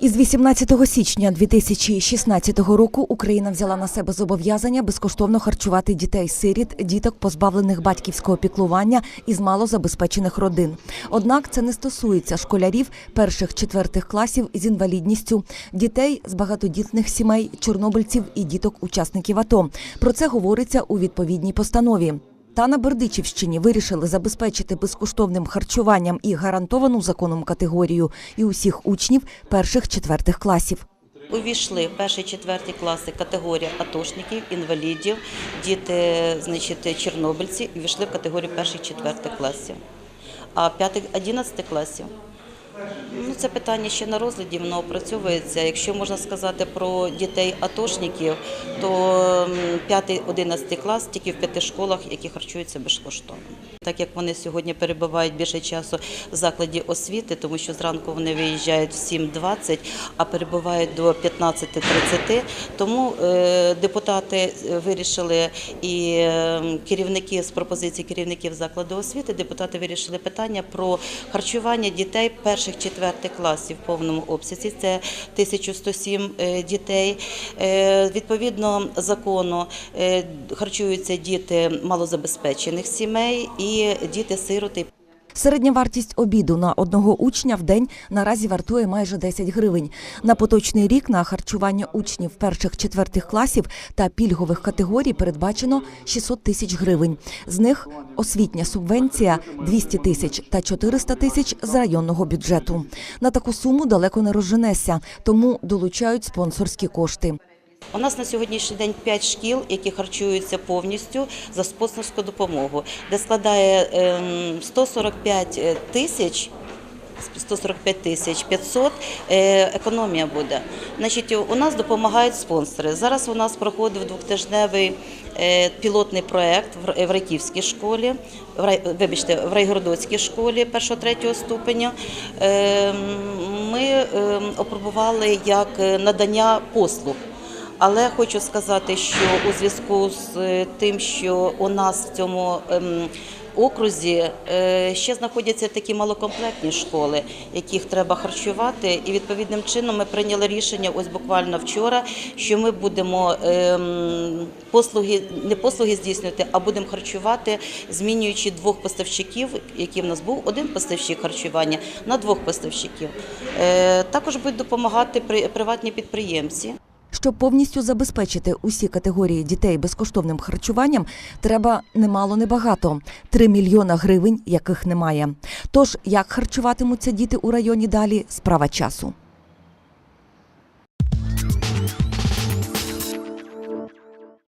Із 18 січня 2016 року Україна взяла на себе зобов'язання безкоштовно харчувати дітей-сиріт, діток, позбавлених батьківського піклування із малозабезпечених родин. Однак це не стосується школярів перших-четвертих класів з інвалідністю, дітей з багатодітних сімей, чорнобильців і діток-учасників АТО. Про це говориться у відповідній постанові. Та на Бердичівщині вирішили забезпечити безкоштовним харчуванням і гарантовану законом категорію і усіх учнів перших-четвертих класів. Увійшли перші четверті класи категорія атошників, інвалідів, діти, значить, чорнобильці, увійшли в категорію перших четвертих класів. А п'ятих, одинадцятих класів. Ну, це питання ще на розгляді, воно опрацьовується. Якщо можна сказати про дітей атошників, то 5-11 клас тільки в п'яти школах, які харчуються безкоштовно. Так як вони сьогодні перебувають більше часу в закладі освіти, тому що зранку вони виїжджають в 7.20, а перебувають до 15.30, тому е, депутати вирішили і е, керівники з пропозиції керівників закладу освіти, депутати вирішили питання про харчування дітей перших четвертих класів в повному обсязі. Це 1107 е, дітей. Е, Відповідно закону е, харчуються діти малозабезпечених сімей і діти-сироти. Середня вартість обіду на одного учня в день наразі вартує майже 10 гривень. На поточний рік на харчування учнів перших-четвертих класів та пільгових категорій передбачено 600 тисяч гривень. З них освітня субвенція 200 тисяч та 400 тисяч з районного бюджету. На таку суму далеко не розженешся, тому долучають спонсорські кошти. У нас на сьогоднішній день 5 шкіл, які харчуються повністю за спонсорську допомогу, де складає ем, 145 тисяч. 145 тисяч 500 е, економія буде. Значить, у нас допомагають спонсори. Зараз у нас проходив двохтижневий е, пілотний проект в Райківській школі, вибачте, в Райгородоцькій школі 1-3 ступеня. Е, Ми е, опробували як надання послуг. Але хочу сказати, що у зв'язку з е, тим, що у нас в цьому ем, окрузі е, ще знаходяться такі малокомплектні школи, яких треба харчувати, і відповідним чином ми прийняли рішення ось буквально вчора, що ми будемо ем, послуги не послуги здійснювати, а будемо харчувати, змінюючи двох поставщиків, які в нас був один поставщик харчування на двох поставщиків. Е, Також будуть допомагати при- приватні підприємці. Щоб повністю забезпечити усі категорії дітей безкоштовним харчуванням, треба немало небагато 3 мільйона гривень, яких немає. Тож як харчуватимуться діти у районі далі справа часу.